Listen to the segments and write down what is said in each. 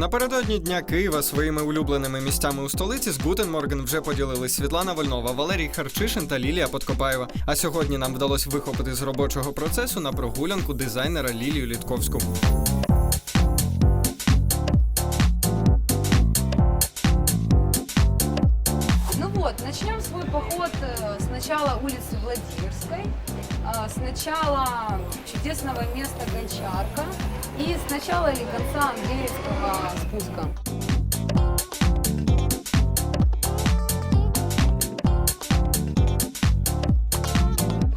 Напередодні Дня Києва своїми улюбленими місцями у столиці з Гутенморген вже поділились Світлана Вольнова, Валерій Харчишин та Лілія Подкопаєва. А сьогодні нам вдалося вихопити з робочого процесу на прогулянку дизайнера Лілію Літковську. Ну вот, начнем свой поход э, с начала улицы Владимирской, э, с начала чудесного места Гончарка и с начала или конца Андреевского спуска.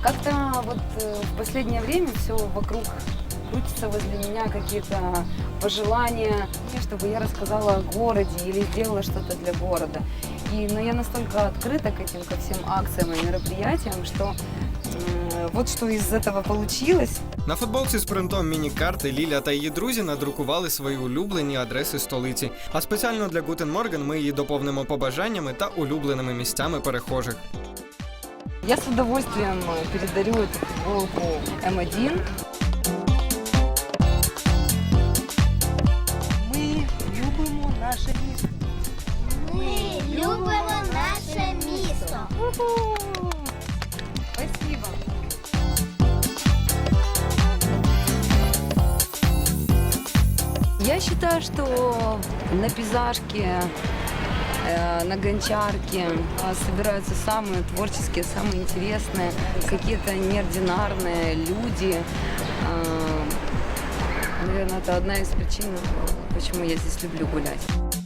Как-то вот э, в последнее время все вокруг крутится возле меня какие-то пожелания, чтобы я рассказала о городе или сделала что-то для города. И, но я настолько открыта к этим, ко всем акциям и мероприятиям, что вот что из этого получилось. На футболці з принтом міні-карти Ліля та її друзі надрукували свої улюблені адреси столиці. А спеціально для Гутенморген ми її доповнимо побажаннями та улюбленими місцями перехожих. Я с удовольствием э, передарю эту футболку М1. Ми любимо наше місто. Ми любимо Я считаю, что на пейзажке, э, на гончарке э, собираются самые творческие, самые интересные, какие-то неординарные люди. Э, Наверное, это одна из причин, почему я здесь люблю гулять.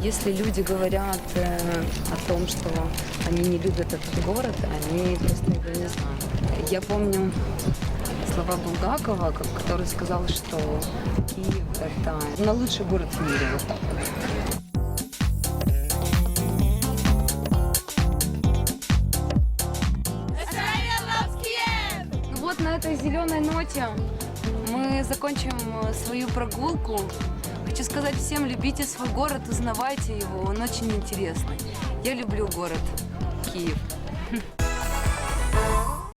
Если люди говорят э, о том, что они не любят этот город, они просто его не знают. Я помню слова Булгакова, ко- который сказал, что Киев – это ну, лучший город в мире. Вот так вот. Ну на этой зеленой ноте мы закончим э, свою прогулку. Хочу сказать всем, любите свой город, узнавайте его, он очень интересный. Я люблю город Киев.